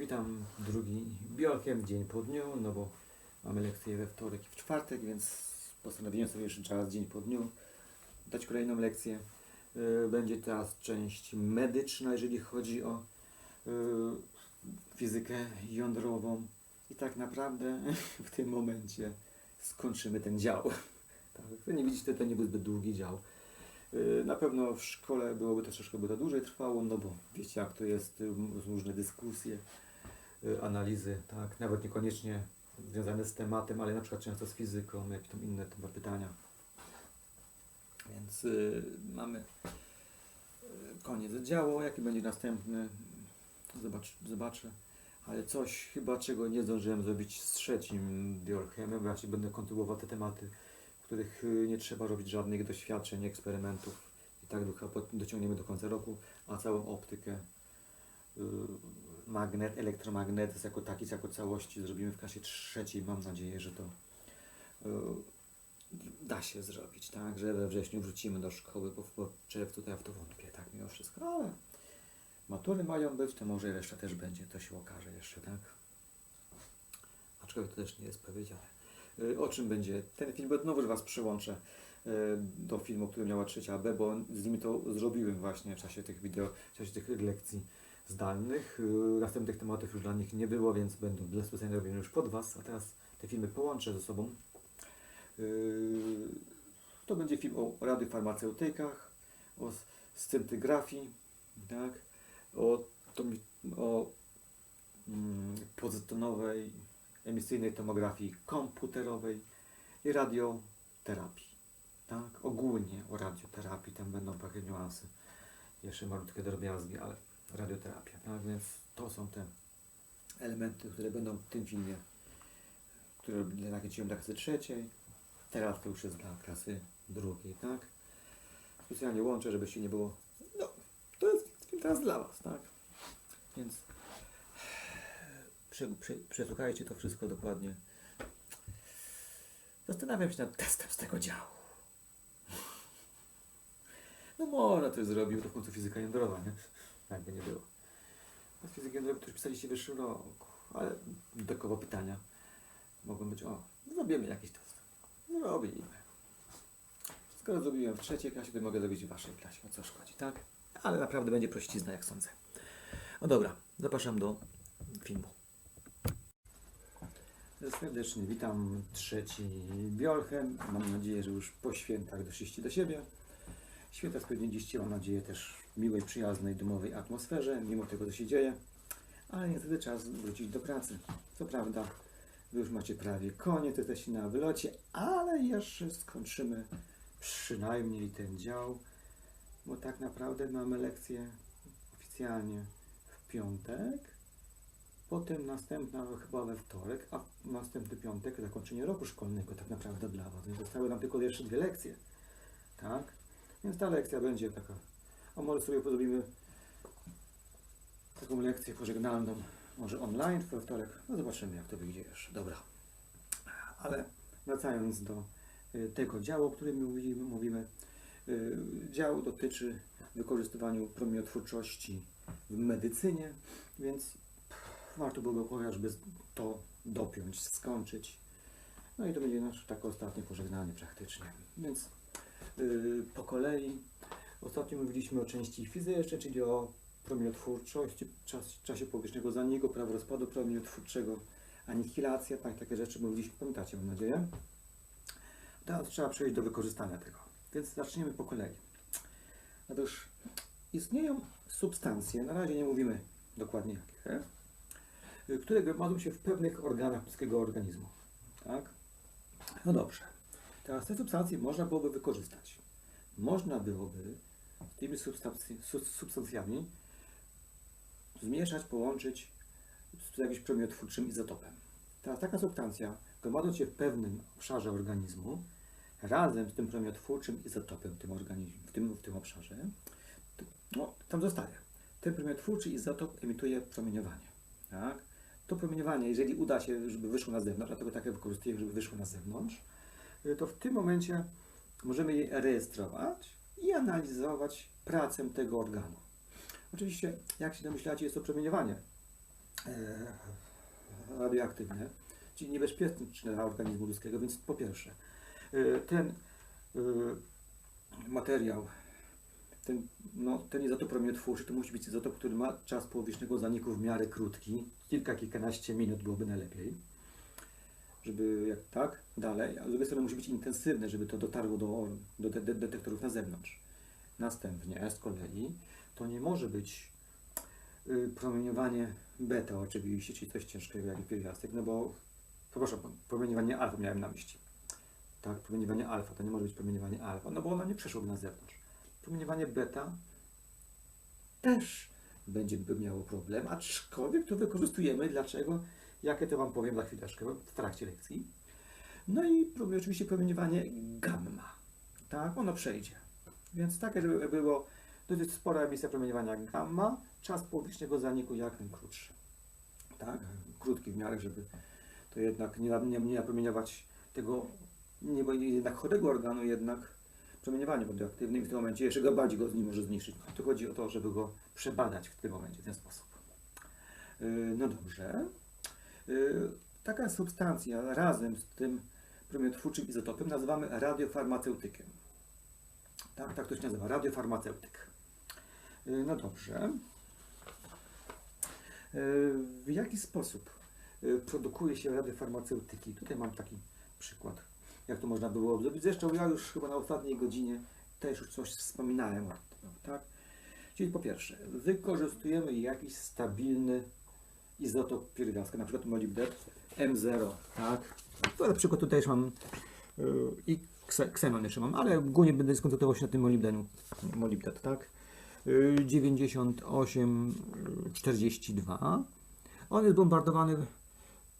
Witam drugi biolkiem, dzień po dniu, no bo mamy lekcję we wtorek i w czwartek, więc postanowiłem sobie jeszcze czas dzień po dniu dać kolejną lekcję. Y, Będzie teraz część medyczna, jeżeli chodzi o y, fizykę jądrową. I tak naprawdę w tym momencie skończymy ten dział. Tak, nie widzicie, to nie był zbyt długi dział. Y, Na pewno w szkole byłoby to troszeczkę by to dłużej trwało, no bo wiecie jak to jest, różne dyskusje, analizy, tak, nawet niekoniecznie związane z tematem, ale na przykład często z fizyką, jakieś tam inne typy pytania. Więc y, mamy y, koniec działu, jaki będzie następny, zobacz, zobaczę. Ale coś chyba, czego nie zdążyłem zrobić z trzecim biochemem, bo ja będę kontynuował te tematy, których y, nie trzeba robić żadnych doświadczeń, eksperymentów. I tak dociągniemy do końca roku, a całą optykę, y, magnet, elektromagnetyzm jako taki, jako całości zrobimy w klasie trzeciej. Mam nadzieję, że to y, da się zrobić, tak? Że we wrześniu wrócimy do szkoły, bo w czerwcu to ja w to wątpię, tak? Mimo wszystko, ale matury mają być, to może reszta też będzie, to się okaże jeszcze, tak? Aczkolwiek to też nie jest powiedziane. Y, O czym będzie ten film? Bo znowu Was przyłączę y, do filmu, który miała trzecia B, bo z nimi to zrobiłem właśnie w czasie tych wideo, w czasie tych lekcji zdalnych. Y, Następnych tematów już dla nich nie było, więc będą bezpośrednio robione już pod Was, a teraz te filmy połączę ze sobą. Y, To będzie film o radiofarmaceutykach, o s- scintygrafii, tak? o, tomi- o mm, pozytonowej emisyjnej tomografii komputerowej i radioterapii. Tak? Ogólnie o radioterapii, tam będą trochę niuanse, jeszcze malutkie drobiazgi, ale radioterapia. Tak? Więc to są te elementy, które będą w tym filmie, które nakręciłem dla klasy trzeciej. Teraz to już jest dla klasy drugiej, tak? Specjalnie łączę, żebyście nie było. No, to jest teraz dla Was, tak? Więc prze, przesłuchajcie to wszystko dokładnie. Zastanawiam się nad testem z tego działu. No można to zrobił, to w końcu fizyka jądrowa, nie? Jakby nie było. A z fizyki jądrowej pisaliście w wyższym roku, ale dodatkowo pytania mogą być, o, zrobimy jakiś test. No robimy. Skoro zrobiłem w trzeciej klasie, to mogę zrobić w waszej klasie. O co szkodzi, tak? Ale naprawdę będzie prościzna, jak sądzę. No dobra, zapraszam do filmu. Serdecznie witam trzeci Biolchem. Mam nadzieję, że już po świętach doszliście do siebie. Święta spędziliście, mam nadzieję, też miłej, przyjaznej, domowej atmosferze, mimo tego, co się dzieje. Ale niestety czas wrócić do pracy. Co prawda, Wy już macie prawie koniec, jesteście na wylocie, ale jeszcze skończymy przynajmniej ten dział, bo tak naprawdę mamy lekcję oficjalnie w piątek, potem następna chyba we wtorek, a następny piątek zakończenie roku szkolnego tak naprawdę dla Was. Więc zostały nam tylko jeszcze dwie lekcje, tak? Więc ta lekcja będzie taka, a może sobie zrobimy taką lekcję pożegnalną, może online we wtorek. No zobaczymy, jak to wyjdzie jeszcze. Dobra. Ale wracając do y, tego działu, o którym mówimy, mówimy. Dział dotyczy wykorzystywaniu promieniotwórczości w medycynie, więc warto byłoby chociażby to dopiąć, skończyć. No i to będzie nasze takie ostatnie pożegnanie praktycznie. Więc y, po kolei ostatnio mówiliśmy o części fizycznej, czyli o promieniotwórczości, czas, czasie powierzchniego zaniku, prawo rozpadu promieniotwórczego, anihilacja, tak, takie rzeczy mówiliśmy, pamiętacie mam nadzieję. Teraz trzeba przejść do wykorzystania tego. Więc zaczniemy po kolei. Otóż istnieją substancje, na razie nie mówimy dokładnie jakie, które gromadzą się w pewnych organach ludzkiego organizmu. Tak? No dobrze. Teraz te substancje można byłoby wykorzystać. Można byłoby tymi substancjami zmieszać, połączyć z jakimś promieniotwórczym izotopem. Teraz taka substancja, gromadząc się w pewnym obszarze organizmu, razem z tym promieniotwórczym izotopem w tym, organizmie, w tym, w tym obszarze, to, no, tam zostaje. Ten promieniotwórczy izotop emituje promieniowanie. Tak? To promieniowanie, jeżeli uda się, żeby wyszło na zewnątrz, dlatego takie wykorzystujemy, żeby wyszło na zewnątrz, y, to w tym momencie możemy je rejestrować i analizować pracę tego organu. Oczywiście, jak się domyślacie, jest to promieniowanie. e, radioaktywne, czyli niebezpieczne dla organizmu ludzkiego, więc po pierwsze, e, ten e, materiał, ten, no, ten izotop promieniotwórczy to musi być izotop, który ma czas połowicznego zaniku w miarę krótki, kilka, kilkanaście minut byłoby najlepiej, żeby jak tak, dalej, a z drugiej strony musi być intensywny, żeby to dotarło do, do de- de- detektorów na zewnątrz. Następnie z kolei to nie może być y, promieniowanie beta oczywiście, czyli coś ciężkiego jak pierwiastek, no bo, przepraszam, promieniowanie alfa miałem na myśli. Tak, promieniowanie alfa, to nie może być promieniowanie alfa, no bo ono nie przeszłoby na zewnątrz. Promieniowanie beta też będzie miało problem, aczkolwiek to wykorzystujemy. Dlaczego? Jakie to Wam powiem za chwileczkę w trakcie lekcji. No i oczywiście promieniowanie gamma. Tak, ono przejdzie. Więc takie żeby było dosyć spora emisja promieniowania gamma, czas połowicznego zaniku jak najkrótszy. Tak, krótki w miarę, żeby to jednak nie, nie, nie napromieniować tego nie, bo jednak chorego organu jednak promieniowaniem radioaktywnym i w tym momencie jeszcze go bardziej go z nim może zniszczyć. Tu chodzi o to, żeby go przebadać w tym momencie w ten sposób. Yy, No dobrze. Yy, Taka substancja razem z tym promieniotwórczym izotopem nazywamy radiofarmaceutykiem. Tak, tak to się nazywa, radiofarmaceutyk. Yy, No dobrze. Yy, W jaki sposób produkuje się radiofarmaceutyki? Tutaj mam taki przykład, jak to można było zrobić. Zresztą ja już chyba na ostatniej godzinie też już coś wspominałem o tym, tak? Czyli po pierwsze, wykorzystujemy jakiś stabilny izotop pierwiastka, na przykład molibdet M0, tak? To na przykład tutaj już mam yy, i kse- ksenon jeszcze mam, ale głównie będę skoncentrował się na tym molibdenu, molibdet, tak? Yy, 9842. On jest bombardowany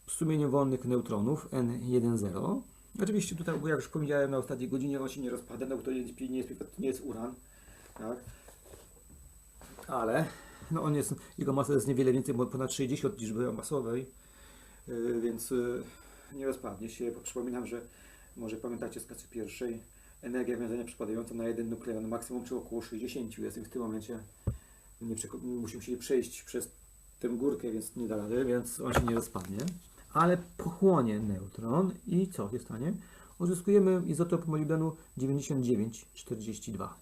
strumieniem wolnych neutronów N10. Oczywiście tutaj, jak już powiedziałem na ostatniej godzinie, on się nie rozpada, no to nie jest, nie jest, nie jest uran, tak? Ale no on jest, jego masa jest niewiele więcej, bo ponad 60 od liczby masowej, yy, więc yy, nie rozpadnie się. Przypominam, że może pamiętacie z klasy pierwszej, energia wiązania przypadająca na jeden nukleon, maksimum przy około 60 jest w tym momencie nie musimy się przejść przez tę górkę, więc nie da rady, więc on się nie rozpadnie. Ale pochłonie neutron i co się stanie? Uzyskujemy izotop molibdenu 9942.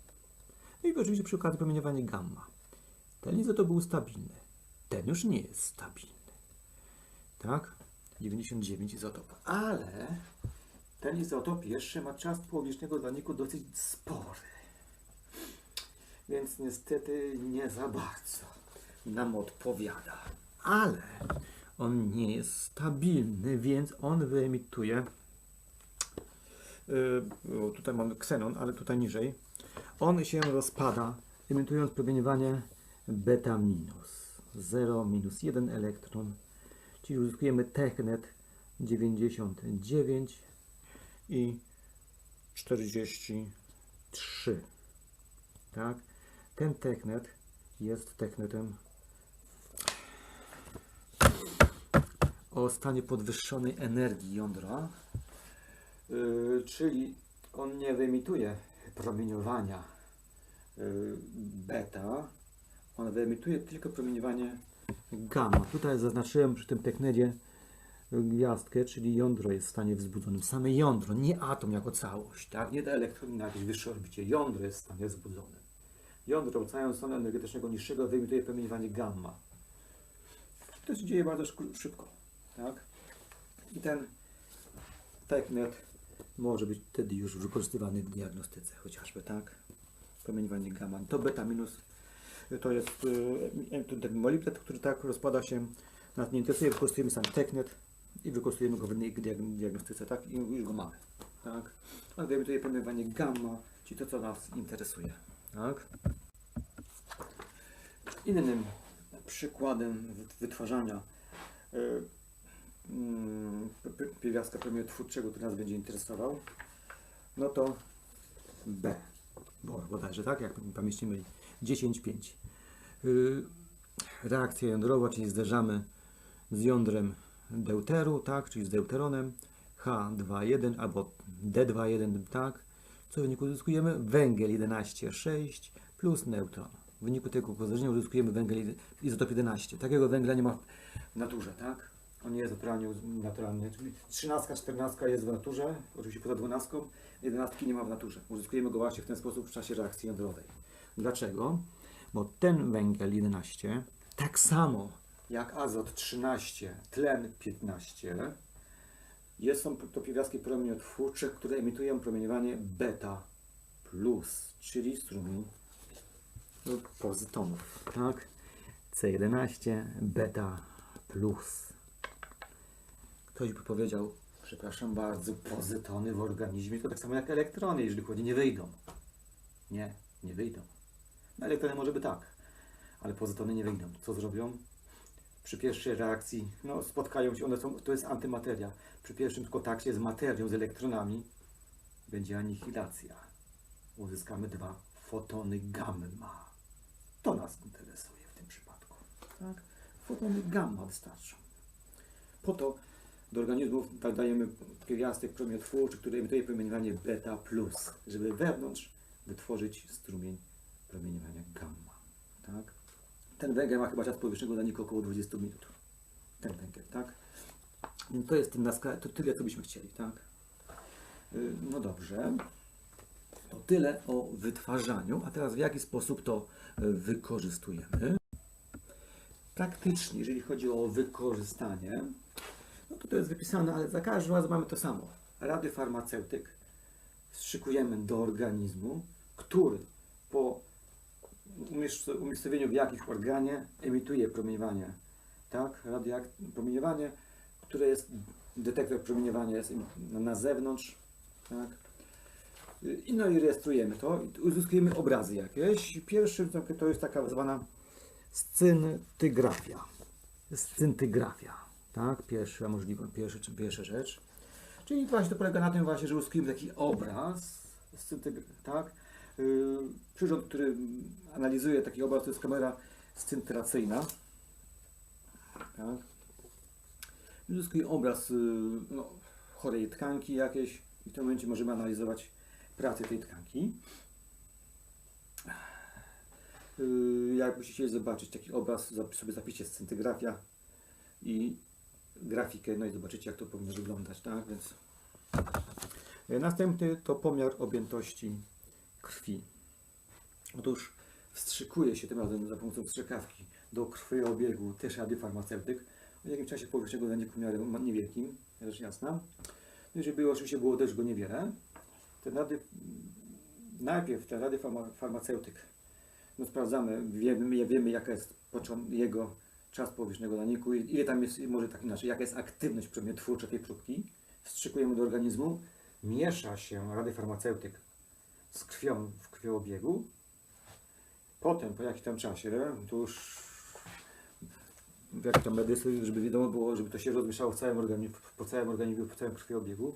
No i oczywiście przy okazji promieniowanie gamma. Ten izotop był stabilny. Ten już nie jest stabilny. Tak? 99 izotop. Ale ten izotop jeszcze ma czas połowicznego zaniku dosyć spory. Więc niestety nie za bardzo nam odpowiada. Ale on nie jest stabilny, więc on wyemituje. Yy, tutaj mamy ksenon, ale tutaj niżej. On się rozpada, emitując promieniowanie beta minus. 0 minus 1 elektron. Czyli uzyskujemy technet 99 i 43. Tak? Ten technet jest technetem o stanie podwyższonej energii jądra, yy, czyli on nie wyemituje promieniowania yy, beta, on wyemituje tylko promieniowanie gamma. Tutaj zaznaczyłem przy tym technedzie gwiazdkę, czyli jądro jest w stanie wzbudzonym. Same jądro, nie atom jako całość, tak? nie te elektrony na jakieś wyższe orbicie. Jądro jest w stanie wzbudzonym. Jądro całego stanu energetycznego niższego wyemituje promieniowanie gamma. To się dzieje bardzo szybko-. Tak? I ten technet może być wtedy już wykorzystywany w diagnostyce chociażby, tak? Promieniowanie gamma. To beta minus to jest y, ten- ten molibdet, który tak rozpada się, nas nie interesuje, wykorzystujemy sam technet i wykorzystujemy go w diagnostyce, tak? I już go mamy, tak? On wyemituje promieniowanie gamma, czyli to, co nas interesuje, tak? Innym przykładem wyt- wytwarzania y, mm, pierwiastka promieniotwórczego, który nas będzie interesował, no to B, bo bodajże, tak? Jak pomieścimy 10,5. Y, Reakcja jądrowa, czyli zderzamy z jądrem deuteru, tak? Czyli z deuteronem H2,1 albo D2,1, tak? Co w wyniku uzyskujemy? Węgiel 11,6 plus neutron. W wyniku tego zderzenia uzyskujemy węgiel izotop 11. Takiego węgla nie ma naturze, tak? On nie jest naturalnie, naturalnie. Czyli 13, 14 jest w naturze, oczywiście poza 12, 11 nie ma w naturze. Uzyskujemy go właśnie w ten sposób w czasie reakcji jądrowej. Dlaczego? Bo ten węgiel 11, tak samo jak azot 13, tlen 15, jest, są to pierwiastki promieniotwórcze, które emitują promieniowanie beta plus, czyli strumień pozytonów, tak? C11 beta plus. Ktoś by powiedział, przepraszam bardzo, pozytony w organizmie to tak samo jak elektrony, jeżeli chodzi, nie wyjdą. Nie, nie wyjdą. No, elektrony może by tak, ale pozytony nie wyjdą. Co zrobią? Przy pierwszej reakcji, no spotkają się, one są, to jest antymateria. Przy pierwszym kontakcie z materią, z elektronami będzie anihilacja. Uzyskamy dwa fotony gamma. To nas interesuje w tym przypadku. Tak? Fotony gamma wystarczą. Po to do organizmów dajemy pierwiastek promieniotwórczy, który emituje promieniowanie beta plus, żeby wewnątrz wytworzyć strumień promieniowania gamma. Tak? Ten węgiel ma chyba czas powierzchnego danika około 20 minut. Ten węgiel, tak? Więc to jest ten to tyle, co byśmy chcieli, tak? Y, No dobrze. To tyle o wytwarzaniu, a teraz w jaki sposób to y, wykorzystujemy? Praktycznie, jeżeli chodzi o wykorzystanie, no to to jest wypisane, ale za każdym razem mamy to samo. Rady farmaceutyk wstrzykujemy do organizmu, który po umiejscowieniu w jakimś organie emituje promieniowanie, tak? Promieniowanie, które jest, detektor promieniowania jest na zewnątrz, tak? I no i rejestrujemy to i uzyskujemy obrazy jakieś. Pierwszy to- jest taka zwana scyntygrafia. Scyntygrafia, tak? Pierwsza możliwa, pierwsza, pierwsza rzecz. Czyli właśnie to polega na tym właśnie, że uzyskujemy taki obraz, tak? Yy, Przyrząd, który analizuje taki obraz, to jest kamera scintylacyjna. Tak? Uzyskuje obraz yy, no, chorej tkanki jakiejś i w tym momencie możemy analizować pracę tej tkanki. Yy, Jakbyście chcieli zobaczyć taki obraz, sobie zapiszcie scintygrafia i grafikę, no i zobaczycie jak to powinno wyglądać, tak? Więc następny to pomiar objętości krwi. Otóż wstrzykuje się tym razem za pomocą strzykawki do krwiobiegu też radiofarmaceutyk w jakimś czasie powierzchniego zaniku miarę niewielkim, rzecz jasna. No Jeżeli było, oczywiście było też go niewiele, ten rady, najpierw ten radiofarmaceutyk no sprawdzamy, wiemy, wiemy jaka jest jego czas powierzchniego zaniku, i ile tam jest, może tak inaczej, jaka jest aktywność promieniotwórcza tej próbki. Wstrzykujemy do organizmu, miesza się radiofarmaceutyk z krwią w krwiobiegu. Potem, po jakimś tam czasie, to już jakiej tam medycy, żeby wiadomo było, żeby to się rozmieszało w całym organizmie, po całym organizmie, po całym krwiobiegu,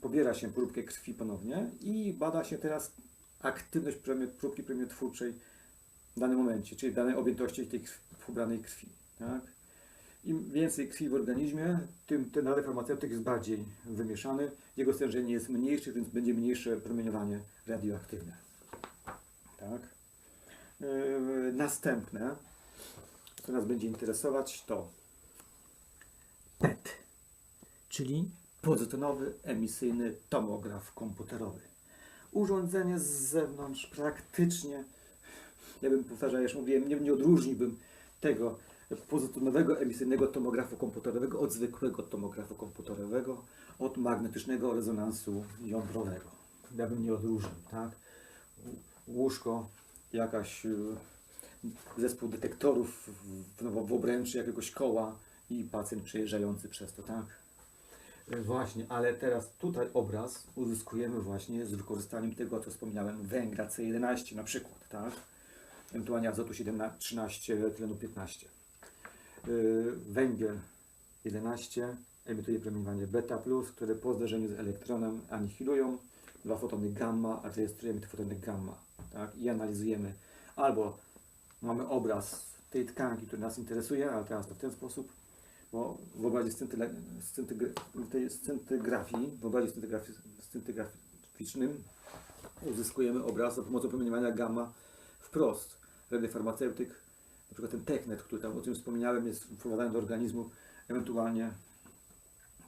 pobiera się próbkę krwi ponownie i bada się teraz aktywność próbki promieniotwórczej w danym momencie, czyli danej objętości tej krw- pobranej krwi. Tak? Im więcej krwi w organizmie, tym ten radiofarmaceutyk jest bardziej wymieszany, jego stężenie jest mniejsze, więc będzie mniejsze promieniowanie radioaktywne. Tak? Yy, następne, co nas będzie interesować, to PET, czyli pozytonowy emisyjny tomograf komputerowy. Urządzenie z zewnątrz praktycznie, ja bym powtarzał, już mówiłem, nie, nie odróżniłbym tego pozytonowego emisyjnego tomografu komputerowego od zwykłego tomografu komputerowego, od magnetycznego rezonansu jądrowego. Ja bym nie odróżnił, tak? Łóżko, jakaś y, zespół detektorów w, w, w obręczy jakiegoś koła i pacjent przejeżdżający przez to, tak? Y, Właśnie, ale teraz tutaj obraz uzyskujemy właśnie z wykorzystaniem tego, co wspomniałem, węgla C11 na przykład, tak? Ewentualnie azotu 17, 13, tlenu 15. Yy, Węgiel 11 emituje promieniowanie beta+, które po zderzeniu z elektronem anihilują dwa fotony gamma, a rejestrujemy te fotony gamma, tak? I analizujemy albo mamy obraz tej tkanki, która nas interesuje, ale teraz to w ten sposób, bo w obrazie tej scintygrafii, w obrazie scintygraficznym uzyskujemy obraz za pomocą promieniowania gamma wprost. Radiofarmaceutyk przykład ten teknet, który tam o tym wspominałem, jest wprowadzany do organizmu, ewentualnie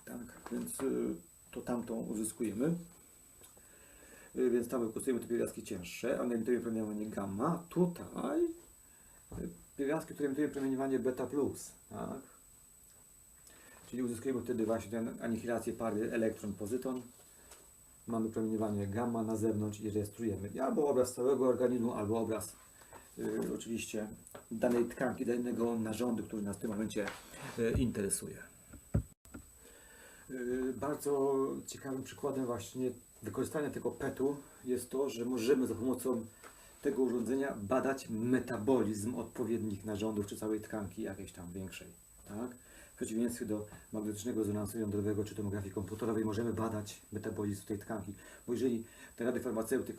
tak, więc y, to tamtą uzyskujemy. Y, Więc tam wykorzystujemy te pierwiastki cięższe, one emitują promieniowanie gamma. Tutaj y, pierwiastki, które emitują promieniowanie beta plus, tak? Czyli uzyskujemy wtedy właśnie tę anihilację pary elektron-pozyton. Mamy promieniowanie gamma na zewnątrz i rejestrujemy albo obraz całego organizmu, albo obraz y, oczywiście danej tkanki, danego narządu, który nas w tym momencie y, interesuje. Y, Bardzo ciekawym przykładem właśnie wykorzystania tego PET-u jest to, że możemy za pomocą tego urządzenia badać metabolizm odpowiednich narządów czy całej tkanki jakiejś tam większej. Tak? W przeciwieństwie do magnetycznego rezonansu jądrowego czy tomografii komputerowej możemy badać metabolizm tej tkanki. Bo jeżeli ten radiofarmaceutyk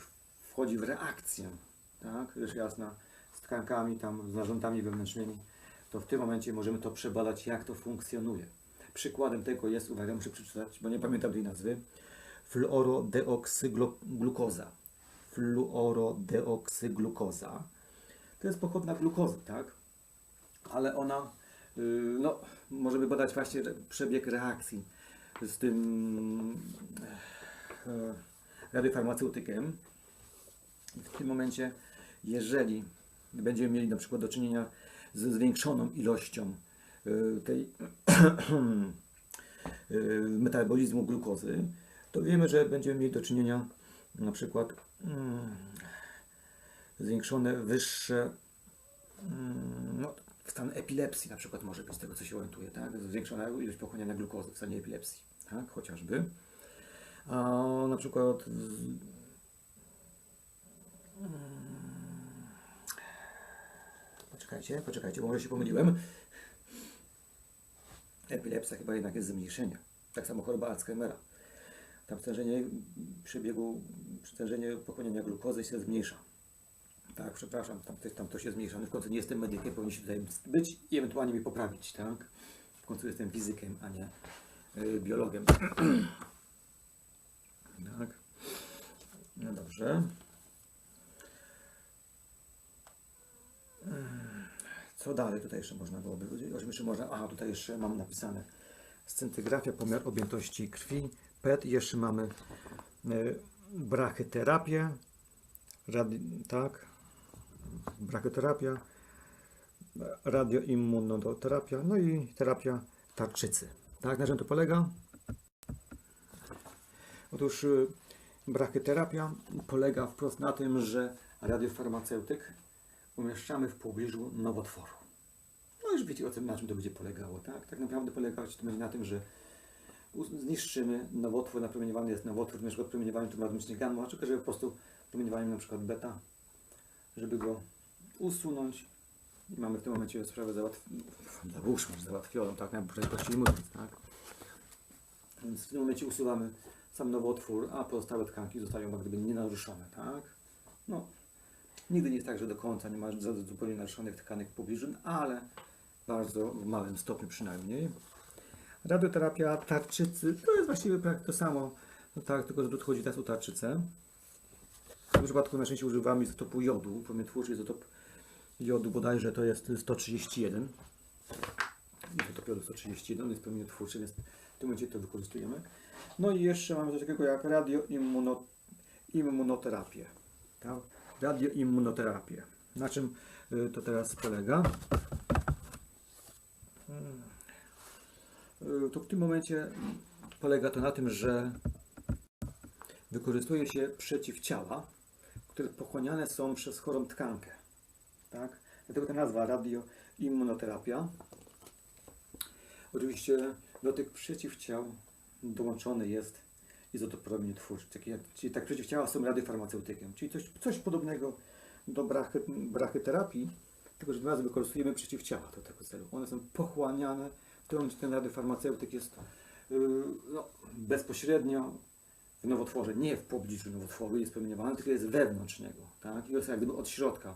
wchodzi w reakcję, tak, rzecz jasna, tkankami, tam, z narządami wewnętrznymi, to w tym momencie możemy to przebadać, jak to funkcjonuje. Przykładem tego jest, uwaga, muszę przeczytać, bo nie pamiętam tej nazwy, fluorodeoksyglukoza. Fluorodeoksyglukoza. To jest pochodna glukozy, tak? Ale ona, yy, no, możemy badać właśnie przebieg reakcji z tym e, radiofarmaceutykiem. I w tym momencie, jeżeli będziemy mieli na przykład do czynienia ze zwiększoną ilością y, tej y, metabolizmu glukozy, to wiemy, że będziemy mieli do czynienia na przykład mm, zwiększone, wyższe mm, no, stan epilepsji na przykład może być z tego, co się orientuje, tak? Zwiększona ilość pochłaniania glukozy w stanie epilepsji, tak? Chociażby. A na przykład z- Poczekajcie, poczekajcie, bo może się pomyliłem. Epilepsja chyba jednak jest zmniejszenie. Tak samo choroba Alzheimera. Tam stężenie przebiegu, stężenie pochłaniania glukozy się zmniejsza. Tak, przepraszam, tam, tam to się zmniejsza. No w końcu nie jestem medykiem, powinien się tutaj być i ewentualnie mi poprawić, tak? W końcu jestem fizykiem, a nie y, biologiem. tak. No dobrze. Co dalej tutaj jeszcze można byłoby? Jeszcze można, aha, tutaj jeszcze mam napisane scintygrafia, pomiar objętości krwi, PET jeszcze mamy y, brachyterapię, radi, tak, brachyterapia, radioimmunoterapia, no i terapia tarczycy. Tak, na czym to polega? Otóż y, brachyterapia polega wprost na tym, że radiofarmaceutyk umieszczamy w pobliżu nowotworu. No już wiecie o tym, na czym to będzie polegało, tak? Tak naprawdę polegać to będzie na tym, że zniszczymy nowotwór, napromieniowany jest nowotwór, na przykład promieniowaniem tomatomicznie gamma, czy żeby po prostu promieniowaniem na przykład beta, żeby go usunąć i mamy w tym momencie sprawę załatwioną, załóżmy, załatwioną, tak najprościej mówiąc, tak? Więc w tym momencie usuwamy sam nowotwór, a pozostałe tkanki zostają jak gdyby nienaruszone, tak? No, Nigdy nie jest tak, że do końca nie ma za- zupełnie naruszonych tkanek w pobliżu, ale bardzo w małym stopniu przynajmniej. Radioterapia tarczycy to jest właściwie to samo, no tak, tylko że tu chodzi teraz o tarczycę. W tym przypadku najczęściej używamy izotopu jodu, promieniotwórczy izotop jodu bodajże to jest 131. Izotop jodu 131 jest promieniotwórczy, więc w tym momencie to wykorzystujemy. No i jeszcze mamy coś takiego jak radioimmunoterapię. Tak? Radioimmunoterapię. Na czym y, to teraz polega? Y, To w tym momencie polega to na tym, że wykorzystuje się przeciwciała, które pochłaniane są przez chorą tkankę. Tak? Dlatego ta nazwa radioimmunoterapia. Oczywiście do tych przeciwciał dołączony jest izotop promieniotwórczy, taki jak- czyli tak przeciwciała są radiofarmaceutykiem, czyli coś, coś podobnego do brachy, brachyterapii, tylko że razy wykorzystujemy przeciwciała do tego celu. One są pochłaniane, w tym momencie ten radiofarmaceutyk jest yy, no, bezpośrednio w nowotworze, nie w pobliżu nowotworu jest promieniowany, tylko jest wewnątrz niego, tak? I jest jak gdyby od środka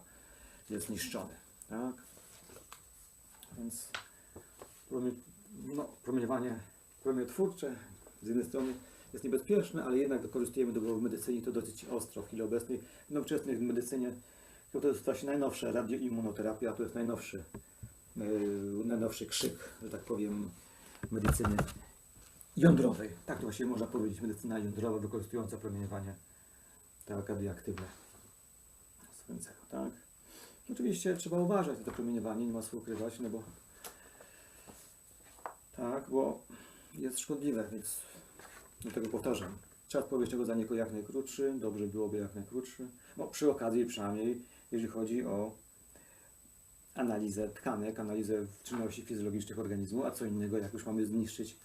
jest niszczony, tak? Więc no, promieniowanie promieniotwórcze z jednej strony jest niebezpieczne, ale jednak wykorzystujemy go w medycynie to dosyć ostro w chwili obecnej. W nowoczesnej medycynie To, to jest właśnie najnowsze radioimmunoterapia, to jest najnowszy, yy, najnowszy krzyk, że tak powiem, medycyny jądrowej. Tak to właściwie można powiedzieć, medycyna jądrowa wykorzystująca promieniowanie tak, radioaktywne swędzego, tak? Oczywiście trzeba uważać na to promieniowanie, nie ma co ukrywać, no bo tak, bo jest szkodliwe, więc dlatego powtarzam. Czas powierzchniowego zaniku jak najkrótszy, dobrze byłoby jak najkrótszy. No, przy okazji przynajmniej, jeżeli chodzi o analizę tkanek, analizę czynności fizjologicznych organizmu, a co innego, jak już mamy zniszczyć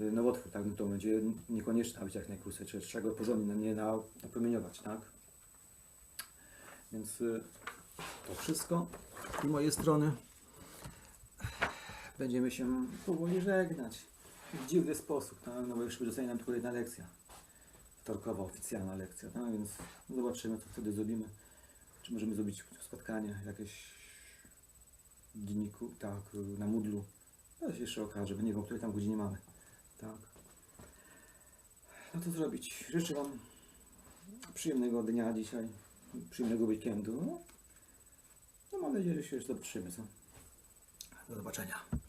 y, nowotwór, tak, no to będzie niekoniecznie być jak najkrótsze, czy trzeba go porządnie nie na- napromieniować, tak? Więc y, to wszystko z mojej strony. Będziemy się powoli żegnać w dziwny sposób, tak? no bo jeszcze zostaje nam tylko jedna lekcja. Wtorkowa oficjalna lekcja, tak? więc zobaczymy co wtedy zrobimy. Czy możemy zrobić spotkanie jakieś w dzienniku, tak, na Moodlu. To się jeszcze okaże, bo nie wiem, której tam godzinie mamy. Tak. No to zrobić. Życzę Wam przyjemnego dnia dzisiaj, przyjemnego weekendu. No, no mam nadzieję, że się jeszcze zobaczymy. Co? Do zobaczenia.